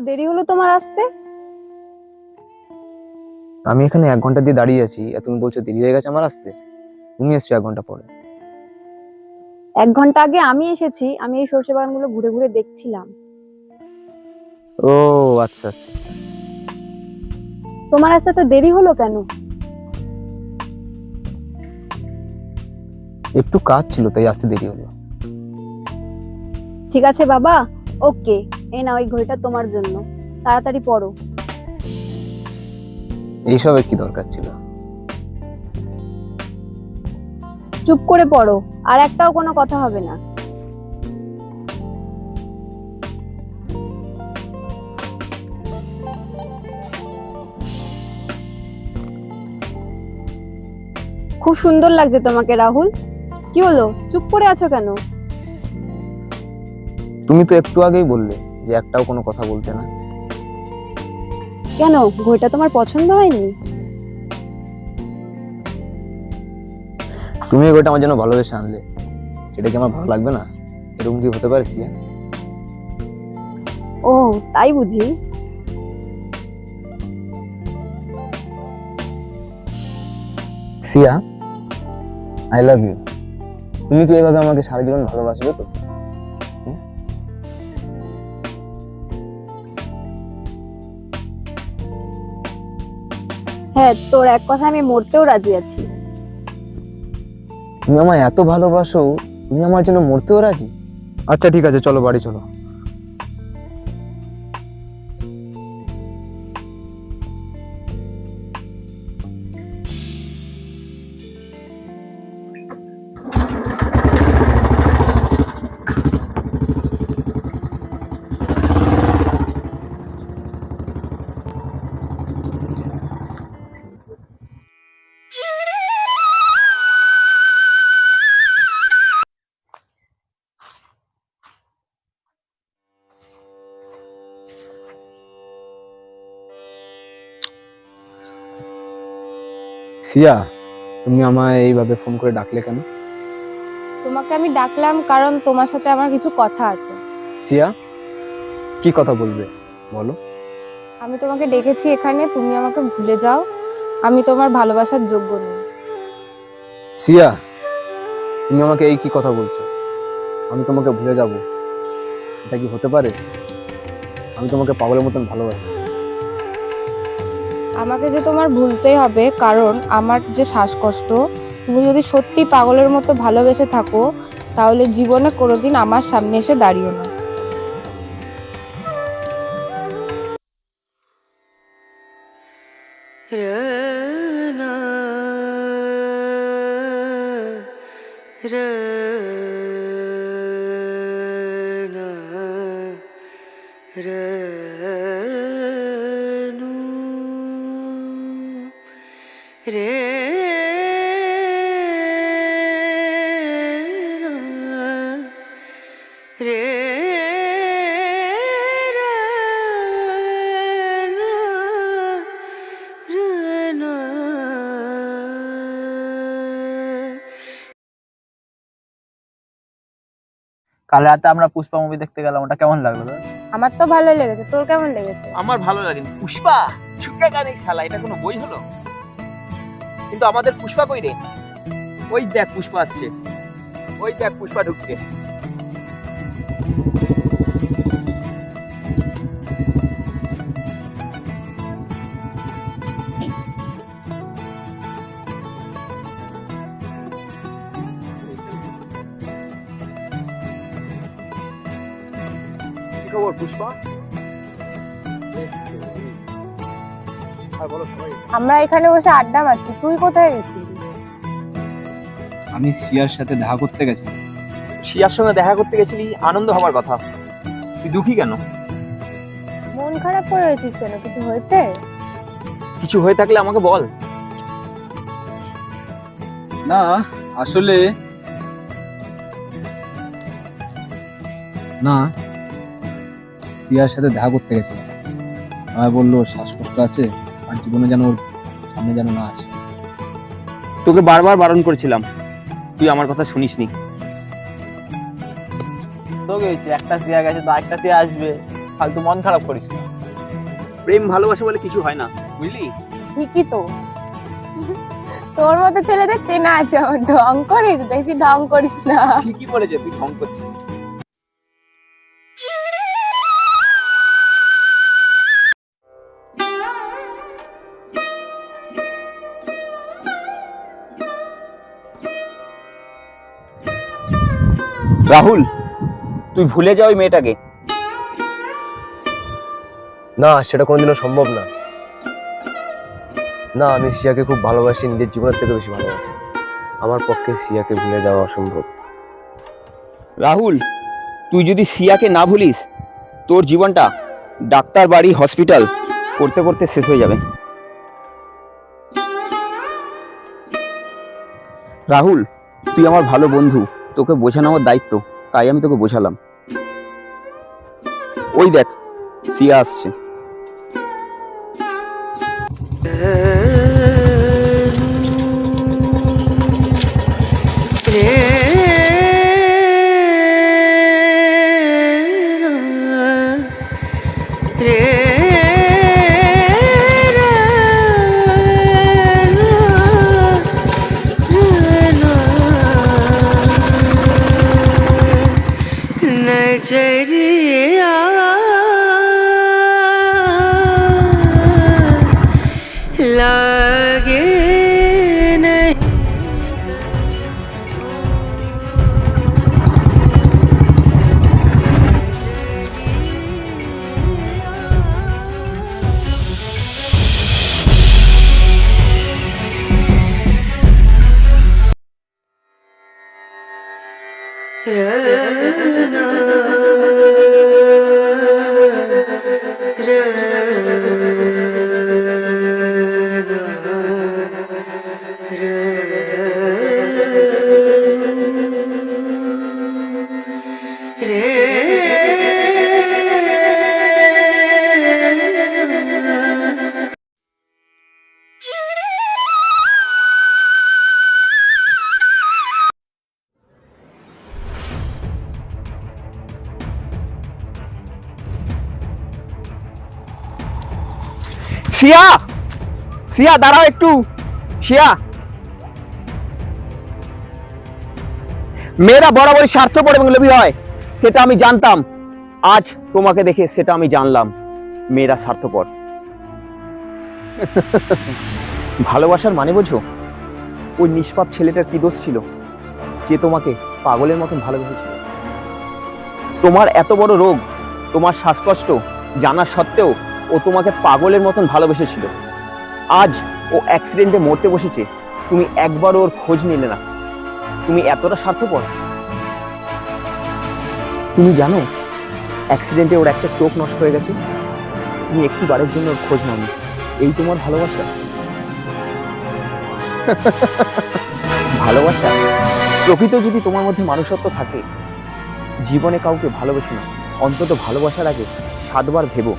দেরি হলো তোমার আসতে? আমি এখানে এক ঘণ্টা দিয়ে দাঁড়িয়ে আছি আর তুমি বলছো দেরি হয়ে গেছে আমার আসতে? তুমি এসছো এক ঘণ্টা পরে। এক ঘণ্টা আগে আমি এসেছি আমি এই সর্ষে বাগানগুলো ঘুরে ঘুরে দেখছিলাম। ও আচ্ছা আচ্ছা আচ্ছা। তোমার আসতে তো দেরি হলো কেন? একটু কাজ ছিল তাই আসতে দেরি হলো। ঠিক আছে বাবা ওকে। এই নাও এই ঘড়িটা তোমার জন্য। তাড়াতাড়ি পড়ো। এইসবের কি দরকার ছিল? চুপ করে পড়ো আর একটাও কোনো কথা হবে না। খুব সুন্দর লাগছে তোমাকে রাহুল। কি হলো? চুপ করে আছো কেন? তুমি তো একটু আগেই বললে যে একটাও কোনো কথা বলতে না। কেন? ঘড়িটা তোমার পছন্দ হয়নি? তুমি ওটা আমার জন্য ভালোবেসে আনলে। সেটা কি আমার ভালো লাগবে না? এরকম কি হতে পারে সিয়া? ও তাই বুঝি। সিয়া আই লাভ ইউ তুমি কি এভাবে আমাকে সারা জীবন ভালোবাসবে তো? হ্যাঁ তোর এক কথা আমি মরতেও রাজি আছি। তুমি আমায় এত ভালোবাসো তুমি আমার জন্য মরতেও রাজি? আচ্ছা ঠিক আছে চলো বাড়ি চলো। সিয়া তুমি আমায় এইভাবে ফোন করে ডাকলে কেন? তোমাকে আমি ডাকলাম কারণ তোমার সাথে আমার কিছু কথা আছে। সিয়া কি কথা বলবে? বলো। আমি তোমাকে ডেকেছি এখানে তুমি আমাকে ভুলে যাও। আমি তোমার ভালোবাসার যোগ্য নই। সিয়া তুমি আমাকে এই কি কথা বলছো? আমি তোমাকে ভুলে যাব। এটা কি হতে পারে? আমি তোমাকে পাগলের মতন ভালোবাসি। আমাকে যে তোমার ভুলতেই হবে কারণ আমার যে শ্বাসকষ্ট তুমি যদি সত্যি পাগলের মতো ভালোবেসে থাকো তাহলে জীবনে কোনোদিন আমার সামনে এসে দাঁড়িও না। Rana, Rena, Rena. কাল রাতে আমরা পুষ্পা মুভি দেখতে গেলাম ওটা কেমন লাগল আমার তো ভালো লেগেছে তোর কেমন লেগেছে? আমার ভালো লাগেনি। পুষ্পা ছুটে গানে শালা এটা কোনো বই হলো? কিন্তু আমাদের পুষ্পা কই রে? ওই দেখ পুষ্পা আসছে। ওই দেখ পুষ্পা ঢুকছে। খবর পুষ্পা? আর বলো সবাই। আমরা এখানে বসে আড্ডা মারছি। তুই কোথায় গেছিলি? আমি সিয়ার সাথে দেখা করতে গেছি। শিয়ার সঙ্গে দেখা করতে গেছিলি আনন্দ হবার কথা। তুই দুঃখী কেন? মন খারাপ করে রয়েছিস কেন? কিছু হয়েছে? কিছু হয়ে থাকলে আমাকে বল। না আসলে না সিয়ার সাথে দেখা করতে গেছিলাম। আমায় বলল শ্বাসকষ্ট আছে? আর জীবনে যেন ওর সামনে যেন না আসে। তোকে বারবার বারণ করেছিলাম। তুই আমার কথা শুনিসনি। তো গেছে একটা সিয়া গেছে তো আরেকটা সিয়া আসবে। ফালতু মন খারাপ করিস না। প্রেম ভালোবাসা বলে কিছু হয় না বুঝলি? ঠিকই তো। তোর মতো ছেলেদের চেনা আছে আমার। ঢং করিস বেশি ঢং করিস না। ঠিকই বলেছে তুই ঢং করছিস। রাহুল তুই ভুলে যা ওই মেয়েটাকে। না সেটা কোনোদিনও সম্ভব না। না আমি সিয়াকে খুব ভালোবাসি নিজের জীবনের থেকে বেশি ভালোবাসি। আমার পক্ষে সিয়াকে ভুলে যাওয়া অসম্ভব। রাহুল তুই যদি সিয়াকে না ভুলিস তোর জীবনটা ডাক্তার বাড়ি হসপিটাল করতে করতে শেষ হয়ে যাবে। রাহুল তুই আমার ভালো বন্ধু। তোকে বোঝানো আমার দায়িত্ব তাই আমি তোকে বোঝালাম। ওই দেখ সিয়া আসছে। সিয়া সিয়া দাঁড়াও একটু। সিয়া মেয়েরা বরাবরই স্বার্থপর এবং লোভী হয়, সেটা আমি জানতাম। আজ তোমাকে দেখে সেটা আমি জানলাম, মেয়েরা স্বার্থপর। ভালোবাসার মানে বোঝো? ওই নিষ্পাপ ছেলেটার কি দোষ ছিল, যে তোমাকে পাগলের মতন ভালোবেসেছিল? তোমার এত বড় রোগ, তোমার শ্বাসকষ্ট জানা সত্ত্বেও ও তোমাকে পাগলের মতন ভালোবেসেছিল। আজ ও অ্যাক্সিডেন্টে মরতে বসেছে, তুমি একবার ওর খোঁজ নিলে না। তুমি এতটা স্বার্থপর। তুমি জানো অ্যাক্সিডেন্টে ওর একটা চোখ নষ্ট হয়ে গেছে? তুমি একটু বারের জন্য ওর খোঁজ নাও এই তোমার ভালোবাসা? ভালোবাসা? প্রকৃত যদি তোমার মধ্যে মানুষত্ব থাকে, জীবনে কাউকে ভালোবেসো না। অন্তত ভালোবাসার আগে সাতবার ভেবো।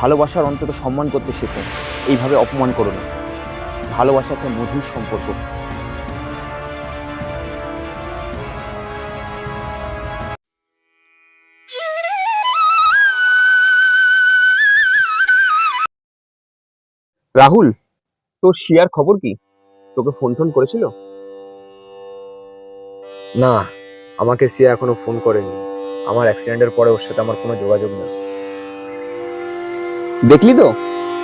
ভালোবাসার অন্তত সম্মান করতে শেখো। এইভাবে অপমান করো না। ভালোবাসা একটা মধুর সম্পর্ক। রাহুল, তোর শিয়ার খবর কি? তোকে ফোন টোন করেছিল? না, আমাকে সিয়া এখনও ফোন করেনি। আমার অ্যাক্সিডেন্টের পরে ওর সাথে আমার কোনো যোগাযোগ নেই। দেখলি তো?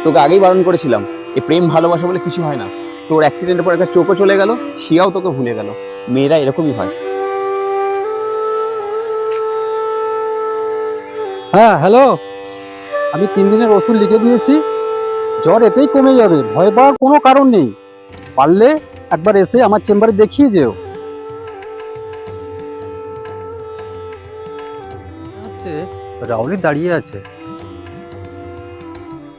তোকে আগেই বারণ করেছিলাম। এ প্রেম ভালোবাসা বলে কিছু হয় না। তোর অ্যাক্সিডেন্টের পর একটা চোখও চলে গেল শিয়াও তোকে ভুলে গেল। মেয়েরা এরকমই হয়। হ্যাঁ হ্যালো আমি তিন দিনের ওষুধ লিখে দিয়েছি। জ্বর এতেই কমে যাবে। ভয় পাওয়ার কোনো কারণ নেই। পারলে একবার এসে আমার চেম্বারে দেখিয়ে যেও। হচ্ছে রাহুলি দাঁড়িয়ে আছে।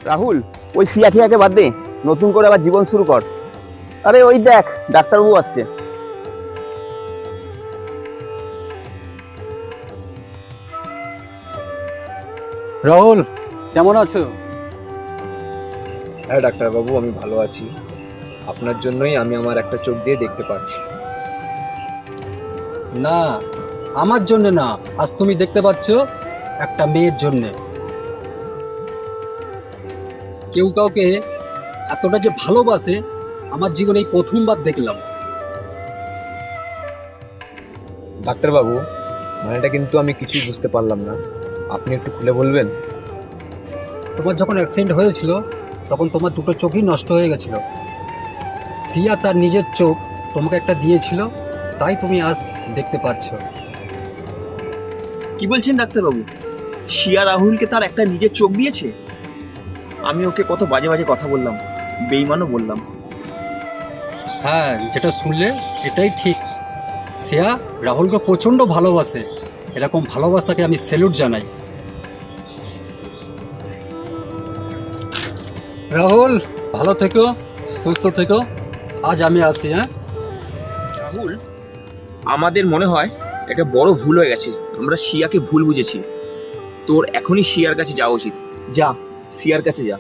রাহুল ওই সিয়াঠিয়াকে বাদ দে নতুন করে আবার জীবন শুরু কর। আরে ওই দেখ ডাক্তারবাবু আসছে। রাহুল কেমন আছো? হ্যাঁ ডাক্তারবাবু আমি ভালো আছি। আপনার জন্যই আমি আমার একটা চোখ দিয়ে দেখতে পারছি। না আমার জন্য না। আজ তুমি দেখতে পাচ্ছ একটা মেয়ের জন্যে। কেউ কাউকে এতটা যে ভালোবাসে আমার জীবনে এই প্রথমবার দেখলাম। ডাক্তারবাবু মানেটা কিন্তু আমি কিছুই বুঝতে পারলাম না। আপনি একটু খুলে বলবেন? তোমার যখন অ্যাক্সিডেন্ট হয়েছিল তখন তোমার দুটো চোখই নষ্ট হয়ে গেছিল। সিয়া তার নিজের চোখ তোমাকে একটা দিয়েছিল তাই তুমি আজ দেখতে পাচ্ছ। কি বলছেন ডাক্তারবাবু? শিয়া রাহুলকে তার একটা নিজের চোখ দিয়েছে? আমি ওকে কত বাজে বাজে কথা বললাম বেইমানও বললাম। হ্যাঁ যেটা শুনলে এটাই ঠিক। সিয়া রাহুলকে প্রচণ্ড ভালোবাসে। এরকম ভালোবাসাকে আমি স্যালুট জানাই। রাহুল ভালো থেকো সুস্থ থেকো। আজ আমি আসি হ্যাঁ? রাহুল আমাদের মনে হয় একটা বড় ভুল হয়ে গেছে। আমরা শিয়াকে ভুল বুঝেছি। তোর এখনই শিয়ার কাছে যাওয়া উচিত। যা। শিয়ার কাছে যা।